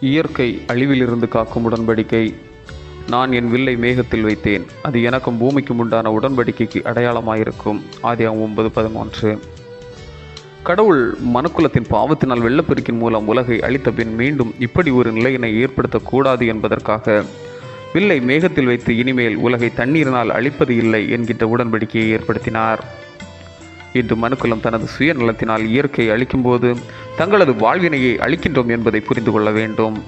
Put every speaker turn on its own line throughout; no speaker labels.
இயற்கை அழிவிலிருந்து காக்கும் உடன்படிக்கை. நான் என் வில்லை மேகத்தில் வைத்தேன். அது எனக்கும் பூமிக்கும் உண்டான உடன்படிக்கைக்கு அடையாளமாயிருக்கும். ஆதியாகம் ஒன்பது பதிமூன்று. கடவுள் மனுக்குலத்தின் பாவத்தினால் வெள்ளப்பெருக்கின் மூலம் உலகை அழித்த பின் மீண்டும் இப்படி ஒரு நிலையினை ஏற்படுத்தக்கூடாது என்பதற்காக வில்லை மேகத்தில் வைத்து இனிமேல் உலகை தண்ணீரினால் அழிப்பது இல்லை என்கின்ற உடன்படிக்கையை ஏற்படுத்தினார். இன்று மனுக்குலம் தனது சுயநலத்தினால் இயற்கையை அழிக்கும்போது தங்களது வாழ்வினையை அழிக்கின்றோம் என்பதை புரிந்து கொள்ள வேண்டும்.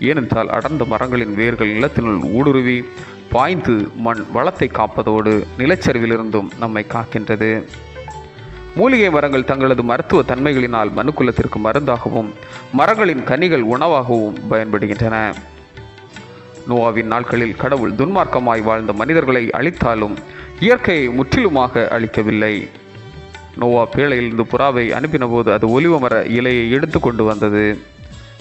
ஏனென்றால் அடர்ந்த மரங்களின் வேர்கள் நிலத்தினுள் ஊடுருவி பாய்ந்து மண் வளத்தை காப்பதோடு நிலச்சரிவிலிருந்தும் நம்மை காக்கின்றது. மூலிகை மரங்கள் தங்களது மருத்துவ தன்மைகளினால் மனுக்குலத்திற்கு மருந்தாகவும் மரங்களின் கனிகள் உணவாகவும் பயன்படுகின்றன. நோவாவின் நாட்களில் கடவுள் துன்மார்க்கமாய் வாழ்ந்த மனிதர்களை அழித்தாலும் இயற்கையை முற்றிலுமாக அழிக்கவில்லை. நோவா பேழையிலிருந்து புறாவை அனுப்பினபோது அது ஒலிவமர இலையை எடுத்து கொண்டு வந்தது.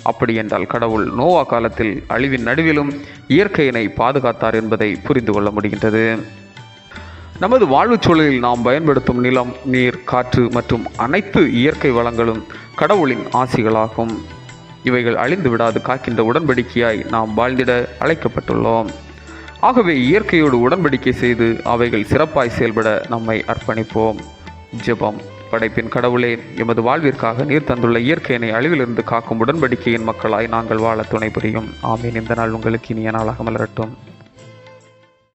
அப்படி என்றால் கடவுள் நோவா காலத்தில் அழிவின் நடுவிலும் இயற்கையினை பாதுகாத்தார் என்பதை புரிந்து கொள்ள முடிகின்றது. நமது வாழ்வுச் சூழலில் நாம் பயன்படுத்தும் நிலம் நீர் காற்று மற்றும் அனைத்து இயற்கை வளங்களும் கடவுளின் ஆசிகளாகும். இவைகள் அழிந்து விடாது காக்கின்ற உடன்படிக்கையாய் நாம் வாழ்ந்திட அழைக்கப்பட்டுள்ளோம். ஆகவே இயற்கையோடு உடன்படிக்கை செய்து அவைகள் சிறப்பாய் செயல்பட நம்மை அர்ப்பணிப்போம். ஜெபம். படைப்பின் கடவுளே எமது வாழ்விற்காக நீர் தந்துள்ள இயற்கையினை அழிவிலிருந்து காக்கும் உடன்படிக்கையின் மக்களாய் நாங்கள் வாழ துணை புரியும் ஆமீன். இந்த நாள் உங்களுக்கு இனிய நாளாக மலரட்டும்.